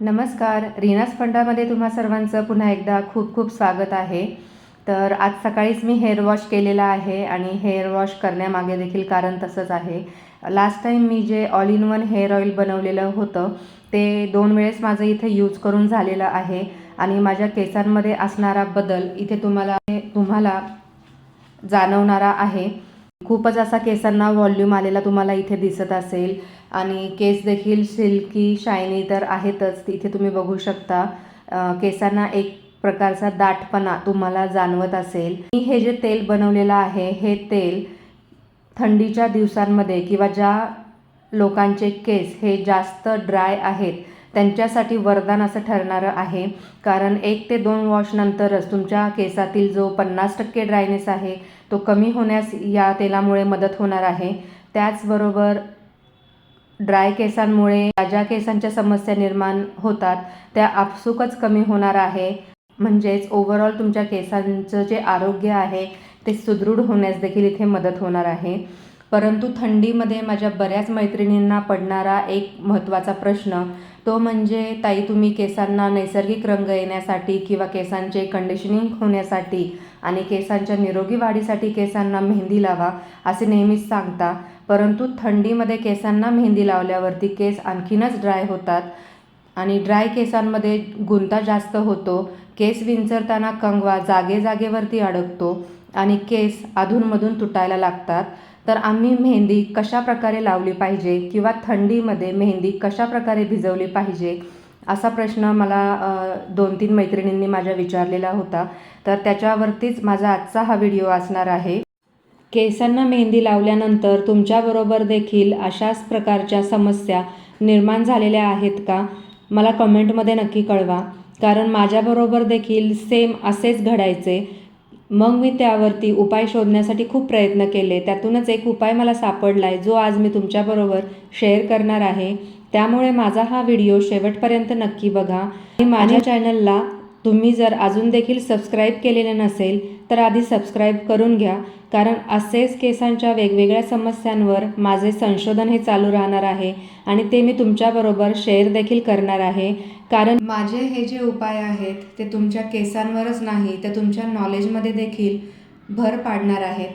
नमस्कार. रीनास फंडामध्ये तुम्हा सर्वांचं पुन्हा एकदा खूप खूप स्वागत आहे. तर आज सकाळीच मी हेअर वॉश केलेला आहे आणि हेअर वॉश करण्यामागे देखील कारण तसंच आहे. लास्ट टाईम मी जे all in one hair oil बनवलेलं होतं ते दोन वेळेस माझं इथे यूज करून झालेलं आहे. आणि माझ्या केसांमध्ये असणारा बदल इथे तुम्हाला तुम्हाला जाणवणारा आहे. खूपच असा केसांना व्हॉल्यूम आलेला तुम्हाला इथे दिसत असेल. आणि केस देखील सिल्की शायनी तर आहेतच इथे तुम्ही बघू शकता. केसांना एक प्रकारचा दाटपणा तुम्हाला जाणवत असेल. मी हे जे तेल बनवलेलं आहे हे तेल थंडीच्या दिवसांमध्ये किंवा ज्या लोकांचे केस हे जास्त ड्राय आहेत त्यांच्यासाठी वरदान असं ठरणारं आहे. कारण एक ते दोन वॉशनंतरच तुमच्या केसातील जो पन्नास टक्के ड्रायनेस आहे तो कमी होण्यास या तेलामुळे मदत होणार आहे. त्याचबरोबर ड्राय केसांमुळे ज्या ज्या केसांच्या समस्या निर्माण होतात त्या आपसुकच कमी होणार आहे. म्हणजेच ओव्हरऑल तुमच्या केसांचं जे आरोग्य आहे ते सुदृढ होण्यास देखील इथे मदत होणार आहे. परंतु थंडीमध्ये माझ्या बऱ्याच मैत्रिणींना पडणारा एक महत्त्वाचा प्रश्न तो म्हणजे ताई तुम्ही केसांना नैसर्गिक रंग येण्यासाठी किंवा केसांचे कंडिशनिंग होण्यासाठी आणि केसांच्या निरोगी वाढीसाठी केसांना मेहंदी लावा असे नेहमीच सांगता. परंतु थंडीमध्ये केसांना मेहंदी लावल्यावरती केस आणखीनच ड्राय होतात आणि ड्राय केसांमध्ये गुंता जास्त होतो. केस विंचरताना कंगवा जागे जागेवरती अडकतो आणि केस अधूनमधून तुटायला लागतात. तर आम्ही मेहंदी कशा प्रकारे लावली पाहिजे किंवा थंडीमध्ये मेहंदी कशा प्रकारे भिजवली पाहिजे असा प्रश्न मला दोन तीन मैत्रिणींनी माझ्या विचारलेला होता. तर त्याच्यावरतीच माझा आजचा हा व्हिडिओ असणार आहे. केसांना मेहंदी लावल्यानंतर तुमच्याबरोबर देखील अशाच प्रकारच्या समस्या निर्माण झालेल्या आहेत का? मला कमेंटमध्ये नक्की कळवा. कारण माझ्याबरोबर देखील सेम असेच घडायचे. मग मी त्यावरती उपाय शोधण्यासाठी खूप प्रयत्न केले. त्यातूनच एक उपाय मला सापडला आहे जो आज मी तुमच्याबरोबर शेअर करणार आहे. त्यामुळे माझा हा व्हिडिओ शेवटपर्यंत नक्की बघा. आणि माझ्या चॅनलला तुम्ही जर अजून देखील सबस्क्राईब केलेले नसेल तर आधी सबस्क्राईब करून घ्या. कारण असेच केसांच्या वेगवेगळ्या समस्यांवर माझे संशोधन हे चालू राहणार आहे आणि ते मी तुमच्याबरोबर शेअर देखील करणार आहे. कारण माझे हे जे उपाय आहेत ते तुमच्या केसांवरच नाही तर तुमच्या नॉलेजमध्ये देखील भर पाडणार आहेत.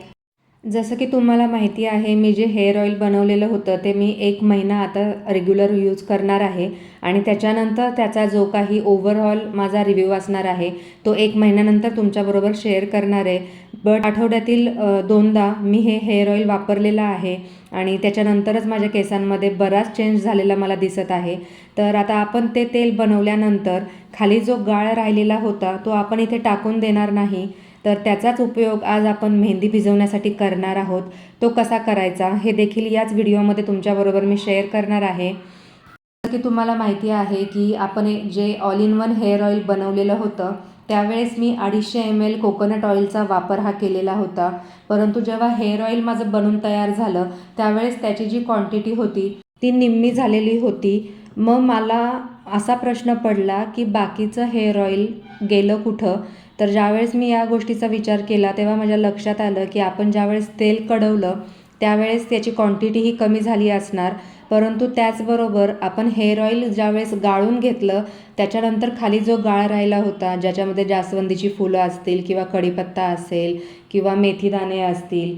जसं की तुम्हाला माहिती आहे मी जे हेअर ऑइल बनवलेलं होतं ते मी एक महिना आता रेग्युलर यूज करणार आहे. आणि त्याच्यानंतर त्याचा जो काही ओव्हरऑल माझा रिव्ह्यू असणार आहे तो एक महिन्यानंतर तुमच्याबरोबर शेअर करणार आहे. बट आठवड्यातील दोनदा मी हे हेअर ऑइल वापरलेलं आहे आणि त्याच्यानंतरच माझ्या केसांमध्ये बराच चेंज झालेला मला दिसत आहे. तर आता आपण ते तेल बनवल्यानंतर खाली जो गाळ राहिलेला होता तो आपण इथे टाकून देणार नाही. तर त्याचाच उपयोग आज आपण मेहंदी भिजवण्यासाठी करणार आहोत. तो कसा करायचा हे देखील याच व्हिडिओमध्ये तुमच्याबरोबर मी शेअर करणार आहे. जसं की तुम्हाला माहिती आहे की आपण जे all in one hair oil बनवलेलं होतं त्यावेळेस मी अडीचशे एम एल कोकोनट ऑइलचा वापर हा केलेला होता. परंतु जेव्हा हेअर ऑइल माझं बनून तयार झालं त्यावेळेस त्याची जी क्वांटिटी होती ती निम्मी झालेली होती. मग मला असा प्रश्न पडला की बाकीचं हेअर ऑइल गेलं कुठं? तर ज्यावेळेस मी या गोष्टीचा विचार केला तेव्हा माझ्या लक्षात आलं की आपण ज्यावेळेस तेल कडवलं त्यावेळेस त्याची क्वांटिटीही कमी झाली असणार. परंतु त्याचबरोबर आपण हेअर ऑइल ज्यावेळेस गाळून घेतलं त्याच्यानंतर खाली जो गाळ राहिला होता ज्याच्यामध्ये जास्वंदीची फुलं असतील किंवा कढीपत्ता असेल किंवा मेथीदाणे असतील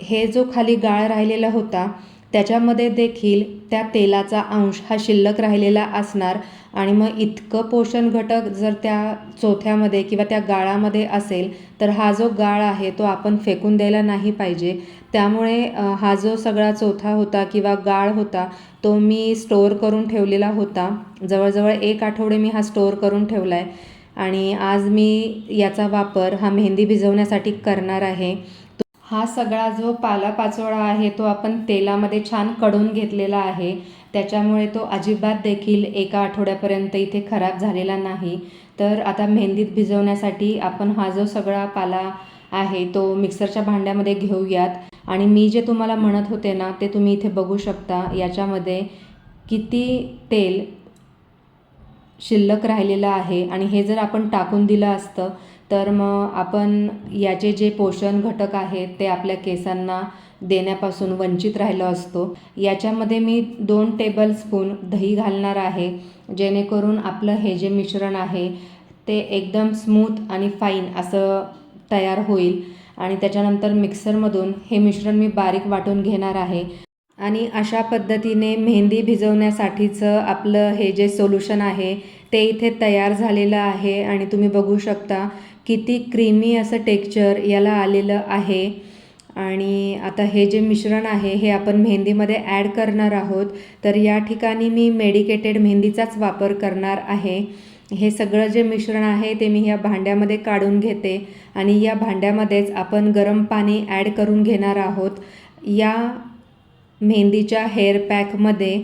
हे जो खाली गाळ राहिलेला होता त्याच्यामध्ये देखील त्या तेलाचा अंश हा शिल्लक राहिलेला असणार आणि मग इतकं पोषण घटक जर त्या चोथ्यामध्ये किंवा त्या गाळामध्ये असेल तर हा जो गाळ आहे तो आपण फेकून द्यायला नाही पाहिजे. त्यामुळे हा जो सगळा चोथा होता किंवा गाळ होता तो मी स्टोअर करून ठेवलेला होता. जवळजवळ एक आठवडे मी हा स्टोअर करून ठेवला आहे आणि आज मी याचा वापर हा मेहंदी भिजवण्यासाठी करणार आहे. हा सगळा जो पालापाचोळा आहे तो आपण तेलामध्ये छान कढून घेतलेला आहे. त्याच्यामुळे तो अजिबात देखील एका आठवड्यापर्यंत इथे खराब झालेला नाही. तर आता मेहंदीत भिजवण्यासाठी आपण हा जो सगळा पाला आहे तो मिक्सरच्या भांड्यामध्ये घेऊयात. आणि मी जे तुम्हाला म्हणत होते ना ते तुम्ही इथे बघू शकता. याच्यामध्ये किती तेल शिल्लक राहिलेलं आहे. आणि हे जर आपण टाकून दिलं असतं तर मग आपण याचे जे पोषण घटक आहेत ते आपल्या केसांना देण्यापासून वंचित राहिलो असतो. याच्यामध्ये मी दोन टेबल स्पून दही घालणार आहे जेणेकरून आपलं हे जे मिश्रण आहे ते एकदम स्मूथ आणि फाईन असं तयार होईल. आणि त्याच्यानंतर मिक्सरमधून हे मिश्रण मी बारीक वाटून घेणार आहे. आणि अशा पद्धतीने मेहंदी भिजवण्यासाठीचं आपलं हे जे सोल्युशन आहे ते इथे तयार झालेलं आहे आणि तुम्ही बघू शकता किती क्रीमी असं टेक्चर याला आलेलं आहे. आणि आता हे जे मिश्रण आहे हे आपण मेहंदीमध्ये ॲड करणार आहोत. तर या ठिकाणी मी मेडिकेटेड मेहंदीचाच वापर करणार आहे. हे सगळं जे मिश्रण आहे ते मी ह्या भांड्यामध्ये काढून घेते आणि या भांड्यामध्येच आपण गरम पाणी ॲड करून घेणार आहोत. या मेहंदीच्या हेअर पॅकमध्ये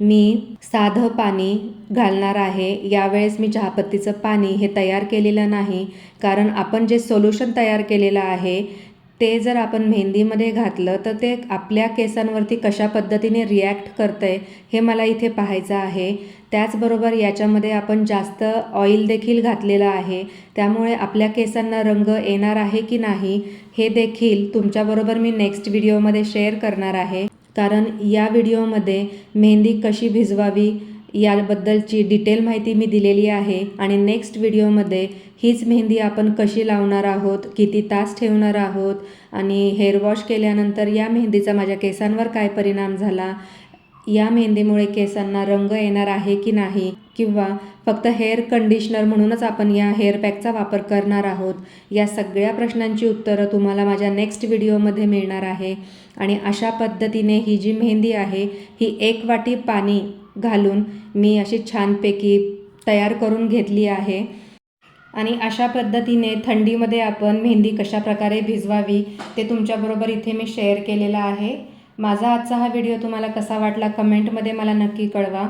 मी साधं पाणी घालणार आहे. यावेळेस मी चहापत्तीचं पाणी हे तयार केलेलं नाही. कारण आपण जे सोल्युशन तयार केलेलं आहे ते जर आपण मेहंदीमध्ये घातलं तर ते आपल्या केसांवरती कशा पद्धतीने रिॲक्ट करतं आहे हे मला इथे पाहायचं आहे. त्याचबरोबर याच्यामध्ये आपण जास्त ऑइल देखील घातलेलं आहे. त्यामुळे आपल्या केसांना रंग येणार आहे की नाही हे देखील तुमच्याबरोबर मी नेक्स्ट व्हिडिओमध्ये शेअर करणार आहे. कारण या व्हिडिओमध्ये मेहंदी कशी भिजवावी याबद्दलची डिटेल माहिती मी दिलेली आहे आणि नेक्स्ट व्हिडिओमध्ये हीच मेहंदी आपण कशी लावणार आहोत किती तास ठेवणार आहोत आणि हेअर वॉश केल्यानंतर या मेहंदीचा माझ्या केसांवर काय परिणाम झाला या मेहंदीमुळे केसांना रंग येणार आहे की नाही किंवा फक्त हेअर कंडिशनर म्हणूनच आपण या हेअर पॅकचा वापर करणार आहोत या सगळ्या प्रश्नांची उत्तरं तुम्हाला माझ्या नेक्स्ट व्हिडिओमध्ये मिळणार आहे. आणि अशा पद्धतीने ही जी मेहंदी आहे ही एक वाटी पाणी घालून मी अशी छानपैकी तयार करून घेतली आहे. आणि अशा पद्धतीने थंडीमध्ये आपण मेहंदी कशा प्रकारे भिजवावी ते तुमच्याबरोबर इथे मी शेअर केलेला आहे. माझा आजचा हा व्हिडिओ तुम्हाला कसा वाटला कमेंटमध्ये मला नक्की कळवा.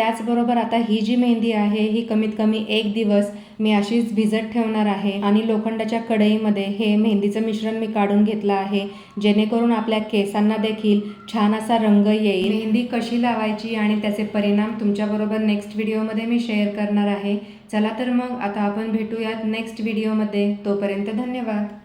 त्याचबरोबर आता ही जी मेहंदी आहे ही कमीत कमी एक दिवस मी अशीच भिजत ठेवणार आहे. आणि लोखंडाच्या कढईमध्ये हे मेहंदीचं मिश्रण मी काढून घेतलं आहे. जेणेकरून आपल्या केसांना देखील छान असा रंग येईल. मेहंदी कशी लावायची आणि त्याचे परिणाम तुमच्याबरोबर नेक्स्ट व्हिडिओमध्ये मी शेअर करणार आहे. चला तर मग आता आपण भेटूयात नेक्स्ट व्हिडिओमध्ये तोपर्यंत धन्यवाद.